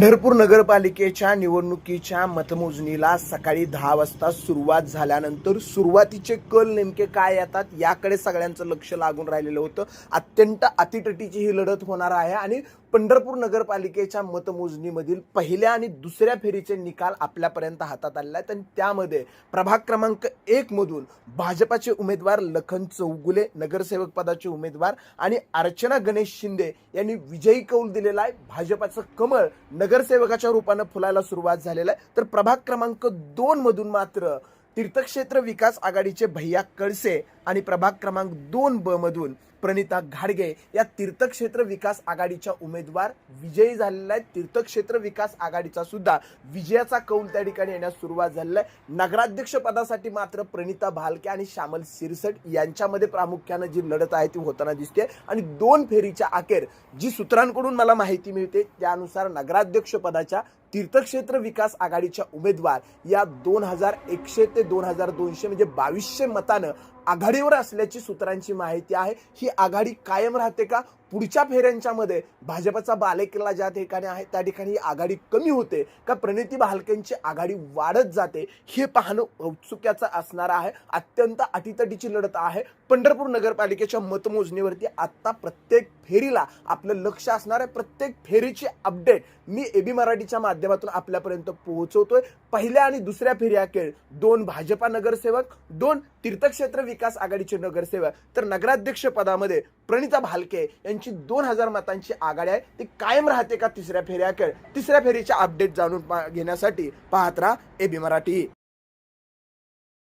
पंढरपूर नगरपालिकेच्या निवडणुकीच्या मतमोजणीला सकाळी दहा वाजता सुरुवात झाल्यानंतर सुरुवातीचे कल नेमके काय येतात याकडे सगळ्यांचं लक्ष लागून राहिलेलं होतं. अत्यंत अतिटटीची ही लढत होणार आहे आणि पंढरपूर नगरपालिकेच्या मतमोजणीमधील पहिल्या आणि दुसऱ्या फेरीचे निकाल आपल्यापर्यंत हातात आलेला आहेत. आणि त्यामध्ये प्रभाग क्रमांक एकमधून भाजपाचे उमेदवार लखन चौगुले नगरसेवक पदाचे उमेदवार आणि अर्चना गणेश शिंदे यांनी विजयी कौल दिलेला आहे. भाजपाचं कमळ नगरसेवकाच्या रूपानं फुलायला सुरुवात झालेला आहे. तर प्रभाग क्रमांक दोनमधून मात्र तीर्थक्षेत्र विकास आघाडीचे भैया कळसे आणि प्रभाग क्रमांक दोन ब मधून प्रणिता घाडगे या तीर्थक्षेत्र विकास आघाडीच्या उमेदवार. विजयी झालेल्या आहेत. तीर्थक्षेत्र विकास आघाडीचा सुद्धा विजयाचा कौल त्या ठिकाणी येण्यास सुरुवात झालेला आहे. नगराध्यक्ष पदासाठी मात्र प्रणिता भालके आणि श्यामल सिरसट यांच्यामध्ये प्रामुख्यानं जी लढत आहे ती होताना दिसते. आणि दोन फेरीच्या अखेर जी सूत्रांकडून मला माहिती मिळते त्यानुसार नगराध्यक्ष पदाच्या तीर्थक्षेत्र विकास आघाडीच्या उमेदवार या दोन हजार एकशे ते दोन हजार दोनशे म्हणजे बावीसशे मतानं आघाडीवर असल्याची सूत्रांची माहिती आहे. ही आघाडी कायम राहते का? पुढच्या फेऱ्यांच्यामध्ये भाजपचा बालेकिल्ला ज्या ठिकाणी आहे त्या ठिकाणी ही आघाडी कमी होते का प्रणिती भालकेंची आघाडी वाढत जाते हे पाहणं औत्सुक्याचं असणार आहे. अत्यंत अटीतटीची लढत आहे. पंढरपूर नगरपालिकेच्या मतमोजणीवरती आत्ता प्रत्येक फेरीला आपलं लक्ष असणार आहे. प्रत्येक फेरीची अपडेट मी एबी मराठीच्या माध्यमातून आपल्यापर्यंत पोहोचवतोय. पहिल्या आणि दुसऱ्या फेरी दोन भाजपा नगरसेवक दोन तीर्थक्षेत्र विकास आघाडीचे नगरसेवक. तर नगराध्यक्ष पदामध्ये प्रणिता भालके यांची दोन हजार मतांची आघाडी आहे. ती कायम राहते का तिसऱ्या फेऱ्याकडे? तिसऱ्या फेरीच्या अपडेट जाणून घेण्यासाठी पाहत राहा एबी मराठी.